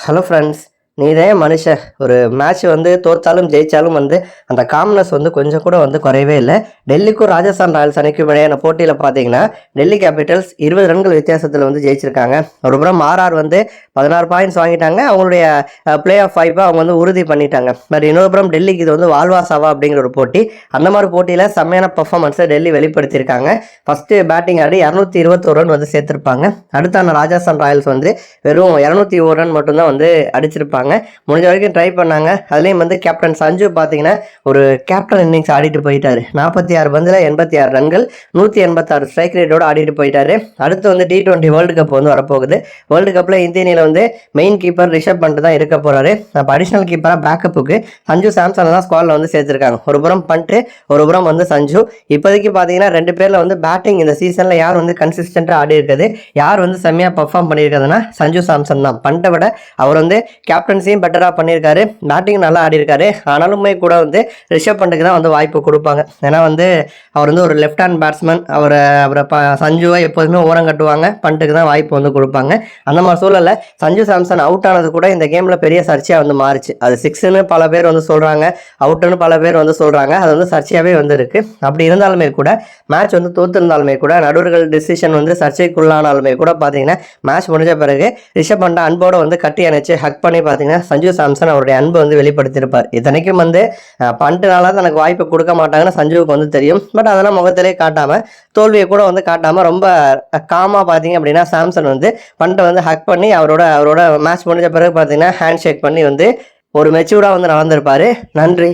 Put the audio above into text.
Hello friends நீதே மனுஷன் ஒரு match வந்து தோற்றாலும் ஜெயித்தாலும் வந்து அந்த காம்னஸ் வந்து கொஞ்சம் கூட வந்து குறையவே இல்லை. டெல்லிக்கும் ராஜஸ்தான் ராயல்ஸ் அணிக்கும் இடையான போட்டியில் பார்த்தீங்கன்னா டெல்லி கேபிட்டல்ஸ் இருபது ரன்கள் வித்தியாசத்தில் வந்து ஜெயிச்சிருக்காங்க. ஒரு புறம் ஆர்ஆர் வந்து பதினாறு பாயிண்ட்ஸ் வாங்கிட்டாங்க. அவங்களுடைய பிளே ஆஃப் ஃபைவாக அவங்க வந்து உறுதி பண்ணிட்டாங்க. பட் இன்னொரு புறம் டெல்லிக்கு இது வந்து வால்வா சாவா அப்படிங்கிற ஒரு போட்டி. அந்த மாதிரி போட்டியில் செம்மையான பர்ஃபார்மன்ஸை டெல்லி வெளிப்படுத்தியிருக்காங்க. ஃபஸ்ட்டு பேட்டிங் ஆடி இரநூத்தி இருபத்தோரு ரன் வந்து சேர்த்துருப்பாங்க. அடுத்தான ராஜஸ்தான் ராயல்ஸ் வந்து வெறும் இரநூத்தி ஒரு ரன் மட்டும்தான் வந்து அடிச்சிருப்பாங்க. முடிஞ்ச வரைக்கும் ட்ரை பண்ணாங்க. அதுலேயும் வந்து கேப்டன் சஞ்சு பார்த்தீங்கன்னா ஒரு கேப்டன் இன்னிங்ஸ் ஆடிட்டு போயிட்டாரு. நாற்பத்தி ஆறு பந்தில் எண்பத்தி ஆறு ரன்கள் நூற்றி எண்பத்தாறு ஸ்ட்ரைக் ரேட்டோட ஆடிட்டு போயிட்டாரு. அடுத்து வந்து டி டுவெண்ட்டி வேர்ல்டு கப் வந்து வரப்போகுது. வேர்ல்டு கப்பில் இந்திய அணியில் வந்து மெயின் கீப்பர் ரிஷப் பண்ணிட்டு தான் இருக்க போகிறாரு அப்போ அடிஷனல் கீப்பராக பேக்கப்புக்கு சஞ்சு சாம்சன் தான் ஸ்குவாடில் வந்து சேர்த்துருக்காங்க. ஒரு புறம் பண்ணிட்டு ஒரு புறம் வந்து சஞ்சு. இப்போதைக்கு பார்த்தீங்கன்னா ரெண்டு பேரில் வந்து பேட்டிங் இந்த சீசனில் யார் வந்து கன்சிஸ்டண்ட்டாக ஆடி இருக்குது யார் வந்து செம்மையாக பர்ஃபார்ம் பண்ணியிருக்கிறதுனா சஞ்சு சாம்சன் தான். பண்ணிட்ட விட அவர் வந்து கேப்டன் கேப்டன்சியும் பெட்டராக பண்ணியிருக்காரு. பேட்டிங் நல்லா ஆடி இருக்காரு ஆனாலுமே கூட வந்து ரிஷப் பண்டுக்கு தான் வந்து வாய்ப்பு கொடுப்பாங்க. ஏன்னா வந்து அவர் வந்து ஒரு லெஃப்ட் ஹேண்ட் பேட்ஸ்மேன் அவரை அவரை ப சஞ்சுவை எப்போதுமே ஓரம் கட்டுவாங்க. பண்டுக்கு தான் வாய்ப்பு வந்து கொடுப்பாங்க. அந்த மாதிரி சூழலில் சஞ்சு சாம்சன் அவுட் ஆனது கூட இந்த கேமில் பெரிய சர்ச்சையாக வந்து மாறுச்சு. அது சிக்ஸ்னு பல பேர் வந்து சொல்கிறாங்க அவுட்டுன்னு பல பேர் வந்து சொல்கிறாங்க அது வந்து சர்ச்சையாகவே வந்து இருக்குது அப்படி இருந்தாலுமே கூட மேட்ச் வந்து தோத்திருந்தாலுமே கூட நடுவர்கள் டிசிஷன் வந்து சர்ச்சைக்குள்ளானாலுமே கூட பார்த்தீங்கன்னா மேட்ச் முடிஞ்ச பிறகு ரிஷப் பண்டா அன்போட வந்து கட்டி அணைச்சு ஹக் பண்ணி பார்த்தீங்கன்னா பார்த்தீங்கன்னா சஞ்சு சாம்சன் அவருடைய அன்பை வந்து வெளிப்படுத்தியிருப்பார். இத்தனைக்கும் வந்து அஹ், தனக்கு வாய்ப்பு கொடுக்க மாட்டாங்கன்னு சஞ்சுவுக்கு வந்து தெரியும். பட் அதெல்லாம் முகத்திலே காட்டாமல் தோல்வியை கூட வந்து காட்டாமல் ரொம்ப காமாக பார்த்தீங்க அப்படின்னா சாம்சன் வந்து பண்ட்டை வந்து ஹக் பண்ணி அவரோட அவரோட மேட்ச் முடிஞ்ச பிறகு பார்த்தீங்கன்னா ஹேண்ட் ஷேக் பண்ணி வந்து ஒரு மெச்சூர்டாக வந்து நடந்திருப்பார். நன்றி.